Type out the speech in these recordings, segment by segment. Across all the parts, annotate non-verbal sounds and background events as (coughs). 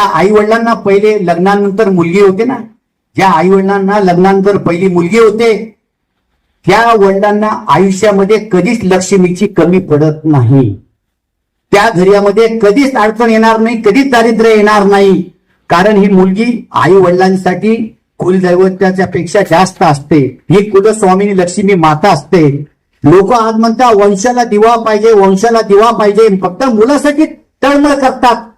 त्या आई वडिलांना पहिले लग्नानंतर मुलगी होते ना? ज्या आई वडिलांना लग्नानंतर पहिली मुलगी होते त्या वडिलांना आयुष्यामध्ये कधीच लक्ष्मीची कमी पडत नाही. त्या घरामध्ये कधीच अडचण येणार नाही कधीच दारिद्र्य येणार नाही. कारण ही मुलगी आई वडिलांसाठी कुलदैवताच्या पेक्षा जास्त असते. ही कुलस्वामिनी लक्ष्मी माता असते. लोक आज म्हणतात वंशाला दिवा पाहिजे वंशाला दिवा पाहिजे. फक्त मुलासाठी तळमळ करतात.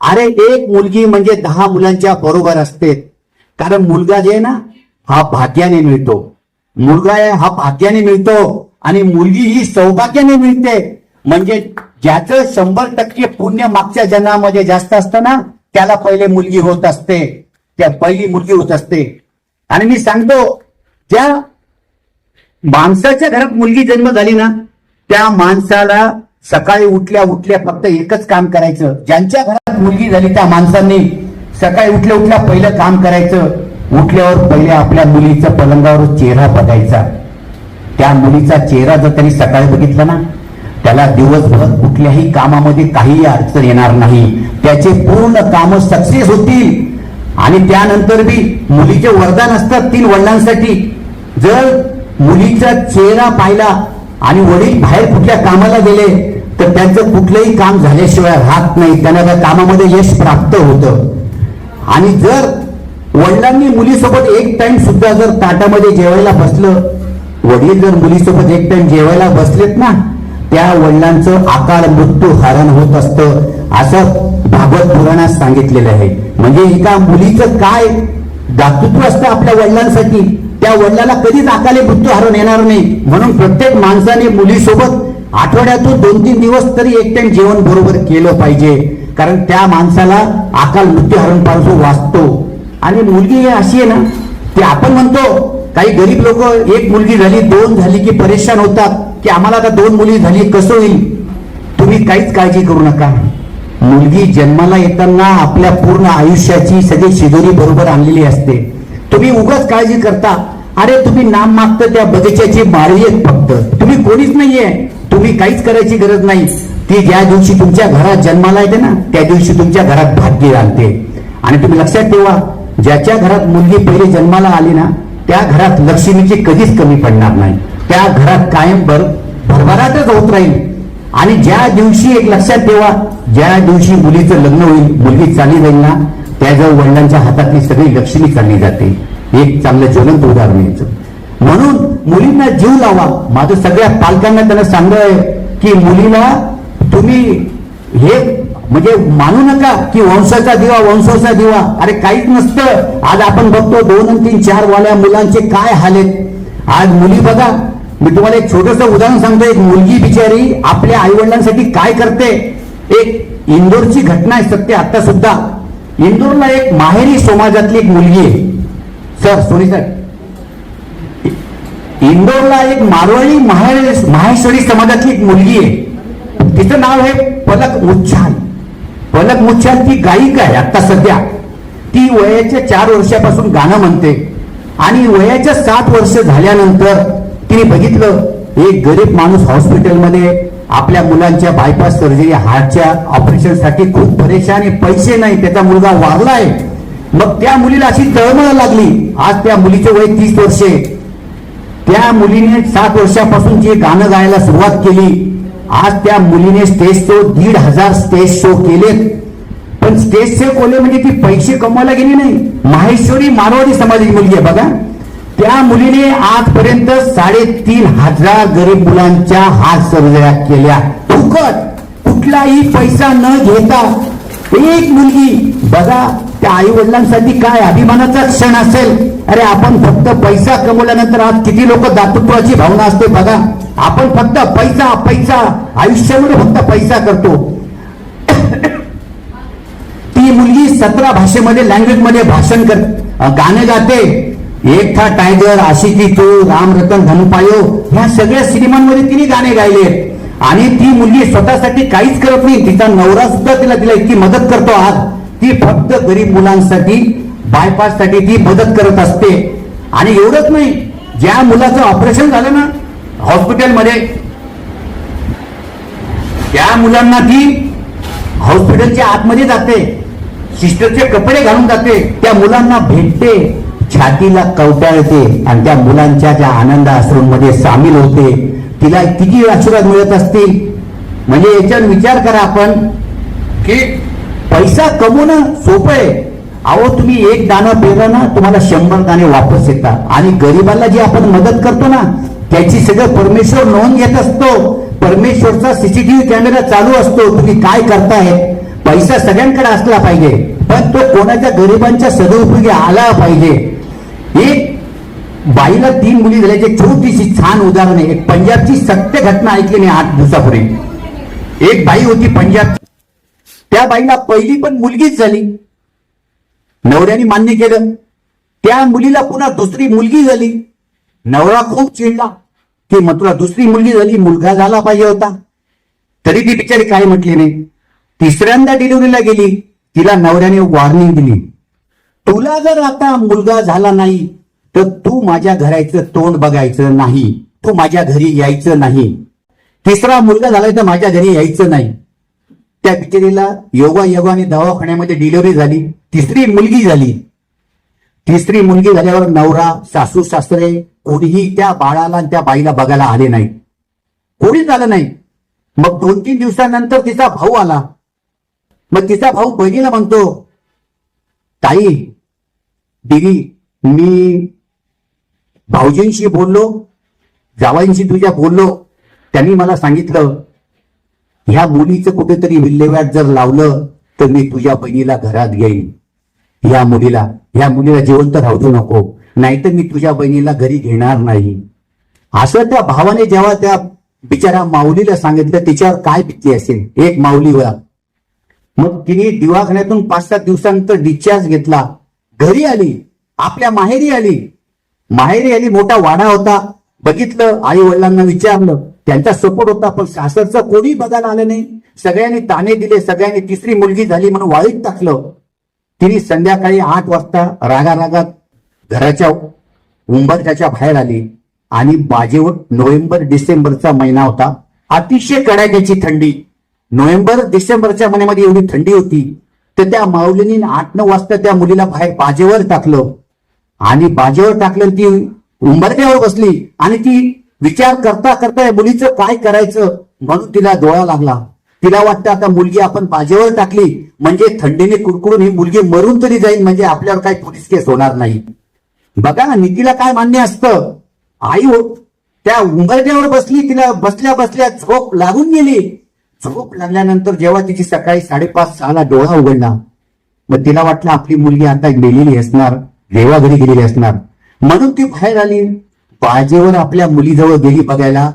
अरे एक मुलगी म्हणजे दहा मुलांच्या बरोबर असते. कारण मुलगा जे आहे ना हा भाग्याने मिळतो. मुलगा आहे हा भाग्याने मिळतो. आणि मुलगी ही सौभाग्याने मिळते. म्हणजे ज्याचं शंभर टक्के पुण्य मागच्या जन्मामध्ये जास्त असतं ना त्याला पहिले मुलगी होत असते. त्या पहिली मुलगी होत असते. आणि मी सांगतो ज्या माणसाच्या घरात मुलगी जन्म झाली ना त्या माणसाला सकाळी उठल्या उठल्या फक्त एकच काम करायचं. ज्यांच्या घरात मुलगी झाली त्या माणसांनी सकाळी उठल्या उठल्या पहिलं काम करायचं. उठल्यावर पहिले आपल्या मुलीचा पलंगावर चेहरा बघायचा. त्या मुलीचा चेहरा जर त्यांनी सकाळी बघितला ना त्याला दिवसभर कुठल्याही कामामध्ये काहीही अडचण येणार नाही. त्याचे पूर्ण काम सक्सेस होतील. आणि त्यानंतर बी मुलीचे वरदान असतात तीन वडिलांसाठी. जर मुलीचा चेहरा पाहिला आणि वडील बाहेर कुठल्या कामाला गेले तर त्यांचं कुठलंही काम झाल्याशिवाय राहत नाही. त्यांना त्या कामामध्ये यश प्राप्त होतं. आणि जर वडिलांनी मुलीसोबत एक टाइम सुद्धा जर ताटामध्ये जेवायला बसलं वडील जर मुलीसोबत एक टाइम जेवायला बसलेत ना त्या वडिलांचं आकार मृत्यू हरण होत असतं असं भागवत पुराणात सांगितलेलं आहे. म्हणजे एका मुलीचं काय दातृत्व असतं आपल्या वडिलांसाठी त्या वडिलाला कधीच अकाली मृत्यू हरण येणार नाही. म्हणून प्रत्येक माणसाने मुलीसोबत आठवड्यातून दोन तीन दिवस तरी एक टाइम जेवण बरोबर केलं पाहिजे. कारण त्या माणसाला अकाल मृत्यू हरणपासून वाचतो. आणि मुलगी ही अशी आहे ना की आपण म्हणतो काही गरीब लोक एक मुलगी झाली दोन झाली की परेशान होतात की आम्हाला आता दोन मुली झाली कसं होईल? तुम्ही काहीच काळजी करू नका. मुलगी जन्माला येताना आपल्या पूर्ण आयुष्याची सगळी शिदोरी बरोबर आणलेली असते. तुम्ही उगाच काळजी करता. अरे तुम्ही नाम मागता त्या बगीच्याची माळी आहेत फक्त. तुम्ही कोणीच नाहीये. तुम्ही काहीच करायची गरज नाही. ती ज्या दिवशी तुमच्या घरात जन्माला येते ना त्या दिवशी तुमच्या घरात भाग्य आणते. आणि तुम्ही लक्षात ठेवा ज्याच्या घरात मुलगी पहिले जन्माला आली ना त्या घरात लक्ष्मीची कधीच कमी पडणार नाही. त्या घरात कायम भर भरभराटच होत राहील. आणि ज्या दिवशी एक लक्षात ठेवा ज्या दिवशी मुलीचं लग्न होईल मुलगी चालली जाईल ना त्याजवळ वडिलांच्या हातातली सगळी लक्ष्मी चालली जाते. एक चांगलं ज्वलंत उदाहरण यायचं म्हणून मुलींना जीव लावा. माझं सगळ्या पालकांना त्यांना सांगतोय की मुलीला तुम्ही हे म्हणजे मानू नका की वंशाचा दिवा वंशाचा दिवा. अरे काहीच नसतं. आज आपण बघतो दोन आणि तीन चार वाल्या मुलांचे काय हाल आहेत. आज मुली बघा मी तुम्हाला एक छोटस उदाहरण सांगतो एक मुलगी बिचारी आपल्या आईवडिलांसाठी काय करते? एक इंदोरची घटना आहे सत्य आता सुद्धा. इंदोरला एक माहेरी समाजातली एक मुलगी आहे. सर सोनी सर इंदोरला एक मारवाडी माहेश्वरी समाजातली एक मुलगी आहे. तिचं नाव आहे पलक मुच्छाल पलक मुच्छाल ती गायिका आहे आता सध्या. ती वयाच्या चार वर्षापासून गाणं म्हणते. आणि वयाच्या सात वर्ष झाल्यानंतर तिने बघितलं एक गरीब माणूस हॉस्पिटलमध्ये आपल्या मुलांच्या बायपास सर्जरी हार्टच्या ऑपरेशनसाठी खूप परेशान आहे पैसे नाही त्याचा मुलगा वारलाय. मग त्या मुलीला अशी तळमळ लागली. आज त्या मुलीचे वय तीस वर्षे त्या मुलीने सात वर्षापासून जे गाणं गायला सुरुवात केली. आज त्या मुलीने स्टेज शो दीड हजार स्टेज शो केलेत. पण स्टेज शो कोले म्हणजे ती पैसे कमवायला गेली नाही. माहेश्वरी मारवाडी समाजाची मुलगी आहे बघा. त्या मुलीने आजपर्यंत साडेतीन हजार गरीब मुलांच्या हात सर्जऱ्या केल्या. फुकट. कुठलाही पैसा न घेता एक मुलगी बघा त्या आई वडिलांसाठी काय अभिमानाचा क्षण असेल? अरे आपण फक्त पैसा कमवल्यानंतर आज किती लोक दातृत्वाची भावना असते बघा. आपण फक्त पैसा पैसा आयुष्यामध्ये फक्त पैसा करतो. (coughs) ती मुलगी सतरा भाषेमध्ये लँग्वेजमध्ये भाषण कर गाणे गाते. एक था टायगर आशिकी तू राम रतन धनुपायो ह्या सगळ्या सिनेमांमध्ये तिने गाणे गायले. आणि ती मुलगी स्वतःसाठी काहीच करत नाही. तिचा नवरा सुद्धा तिला तिला इतकी मदत करतो आज. ती फक्त गरीब मुलांसाठी बायपाससाठी ती मदत करत असते. आणि एवढंच नाही ज्या मुलाचं ऑपरेशन झालं ना हॉस्पिटलमध्ये त्या मुलांना ती हॉस्पिटलच्या आतमध्ये जाते सिस्टरचे कपडे घालून जाते त्या मुलांना भेटते छातीला कवटाळते आणि त्या मुलांच्या ज्या आनंद आश्रममध्ये सामील होते तिला किती आशीर्वाद मिळत असतील? म्हणजे याच्यावर विचार करा आपण की पैसा कमवणं सोपं आहे. अहो तुम्ही एक दाणं पेरलं ना तुम्हाला शंभर दाणे वापस येतात. आणि गरिबाला जी आपण मदत करतो ना त्याची सगळं परमेश्वर नोंद घेत असतो. परमेश्वरचा सीसीटीव्ही कॅमेरा चालू असतो. तुम्ही काय करताय? पैसा सगळ्यांकडे असला पाहिजे. पण तो कोणाच्या गरिबांच्या सदुपयोगी आला पाहिजे? एक बाईला तीन मुली झाल्याचे छोटीशी छान उदाहरण आहे. एक पंजाबची सत्य घटना ऐकली नाही आठ दिवसापूर्वी. एक बाई होती पंजाब त्या बाईला पहिली पण मुलगीच झाली. नवऱ्याने मान्य केलं. त्या मुलीला पुन्हा दुसरी मुलगी झाली. नवरा खूप चिडला. की मग तुला दुसरी मुलगी झाली मुलगा झाला पाहिजे होता. तरी ती बिचारी काय म्हटली नाही. तिसऱ्यांदा डिलिव्हरीला गेली. तिला नवऱ्याने वॉर्निंग दिली. तुला जर आता मुलगा झाला नाही तर तू माझ्या घराचं तोंड बघायचं नाही. तू माझ्या घरी यायचं नाही. तिसरा मुलगा झालाय तर माझ्या घरी यायचं नाही. त्या बिचारीला योगा योगाने दवाखान्यामध्ये डिलिव्हरी झाली. तिसरी मुलगी झाली. तिसरी मुलगी झाल्यावर नवरा सासू सासरे कोणीही त्या बाळाला आणि त्या बाईला बघायला आले नाही. कोणीच आलं नाही. मग दोन तीन दिवसानंतर तिचा भाऊ आला. मग तिचा भाऊ बहिणीला म्हणतो ताई दिदी मी भाऊजींशी बोललो जावाईंशी तुझ्या बोललो. त्यांनी मला सांगितलं ह्या मुलीचं कुठेतरी विल्हेवाट जर लावलं तर मी तुझ्या बहिणीला घरात घेईन. या मुलीला ह्या मुलीला जिवंत राहू नको. नाहीतर मी तुझ्या बहिणीला घरी घेणार नाही. असं त्या भावाने जेव्हा त्या बिचारा माऊलीला सांगितलं तिच्यावर काय भीती असेल? एक माऊलीवर. मग तिने दिवाखान्यातून पाच सात दिवसानंतर डिस्चार्ज घेतला. घरी आली. आपल्या माहेरी आली. माहेरी आली मोठा वाडा होता. बघितलं आई वडिलांना विचारलं त्यांचा सपोर्ट होता. पण सासरचं कोणी बघायला आलं नाही. सगळ्यांनी ताने दिले सगळ्यांनी तिसरी मुलगी झाली म्हणून वाळीत टाकलं. तिने संध्याकाळी आठ वाजता रागा रागात घराच्या उंबरठ्याच्या बाहेर आली. आणि बाजेवर नोव्हेंबर डिसेंबरचा महिना होता. अतिशय कडाक्याची थंडी. नोव्हेंबर डिसेंबरच्या महिन्यामध्ये एवढी थंडी होती. तर त्या माऊलीने आठ नऊ वाजता त्या मुलीला बाहेर बाजेवर टाकलं. आणि बाजेवर टाकलं ती उंबरठ्यावर बसली. आणि ती विचार करता करता या मुलीचं काय करायचं? म्हणून तिला डोळा लागला. तिला वाटतं आता मुलगी आपण बाजेवर टाकली. म्हणजे थंडीने कुडकुडून ही मुलगी मरून तरी जाईल म्हणजे आपल्यावर काही पोलीस केस होणार नाही. बघा ना काय मान्य असतं? आई हो त्या उंबरठ्यावर बसली तिला बसल्या बसल्या झोप लागून गेली. झोप लागल्यानंतर जेव्हा तिची सकाळी साडेपाच सहाला डोळा उघडला मग तिला वाटलं आपली मुलगी आता गेलेली असणार देवाघरी गेलेली असणार. म्हणून ती बाहेर आली. बाजेवर आपल्या मुलीजवळ गेली बघायला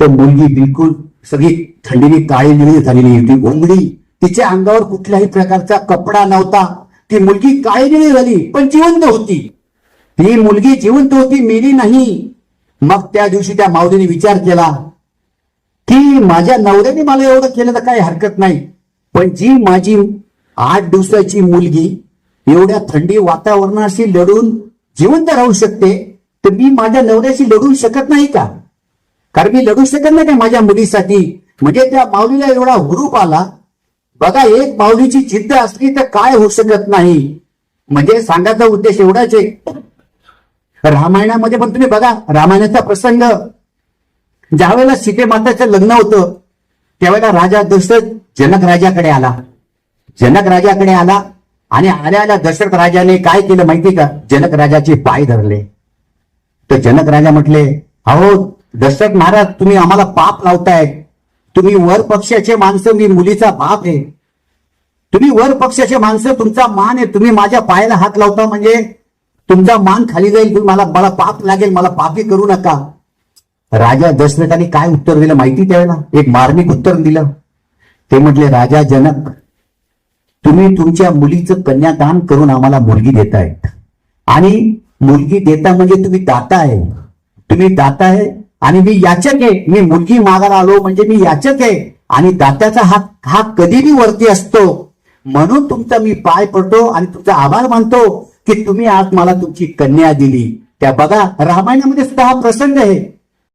तर मुलगी बिलकुल सगळी थंडीने काळी निळी झालेली होती. घोंगडी तिच्या अंगावर कुठल्याही प्रकारचा कपडा नव्हता. ती मुलगी काळी निळी झाली पण जिवंत होती. ती मुलगी जिवंत होती मेली नाही. मग त्या दिवशी त्या माऊलीने विचार केला की माझ्या नवऱ्याने मला एवढं केलं तर काही हरकत नाही. पण जी माझी आठ दिवसाची मुलगी एवढ्या थंडी वातावरणाशी लढून जिवंत राहू शकते तर मी माझ्या नवऱ्याशी लढू शकत नाही का? कारण मी लढू शकत नाही का माझ्या मुलीसाठी? म्हणजे त्या माऊलीला एवढा हुरूप आला. बघा एक माऊलीची जिद्द असली तर काय होऊ शकत नाही? म्हणजे सांगायचा उद्देश एवढाच आहे. रामायणामध्ये पण तुम्ही बघा रामायणाचा प्रसंग. ज्या वेळेला सीते माताचं लग्न होतं त्यावेळेला राजा दशरथ जनक राजाकडे आला. जनक राजाकडे आला आणि आल्या आल्या दशरथ राजाने काय केलं माहिती का? जनक राजाचे पाय धरले. तर जनक राजा म्हटले अहो दशरथ महाराज तुम्ही आम्हाला पाप लावताय. तुम्ही वर पक्षाचे माणसं मी मुलीचा बाप आहे. तुम्ही वर पक्षाचे माणसं तुमचा मान आहे. तुम्ही माझ्या पायाला हात लावता म्हणजे तुमचा मान खाली जाईल. तुम्ही मला मला पाप लागेल. मला पापी करू नका. राजा दशरथाने काय उत्तर दिलं माहिती त्यावेळेला? एक मार्मिक उत्तर दिलं. ते म्हटले राजा जनक तुम्ही तुमच्या मुलीचं कन्यादान करून आम्हाला मुलगी देतायत. आणि मुलगी देता म्हणजे तुम्ही दाता आहे. तुम्ही दाता आहे आणि मी याचक आहे. मी मुलगी मागायला आलो म्हणजे मी याचक आहे. आणि दात्याचा हा हा कधीही वरती असतो. म्हणून तुमचा मी पाय पडतो आणि तुमचा आभार मानतो की तुम्ही आज मला तुमची कन्या दिली. त्या बघा रामायणामध्ये सुद्धा हा प्रसंग आहे.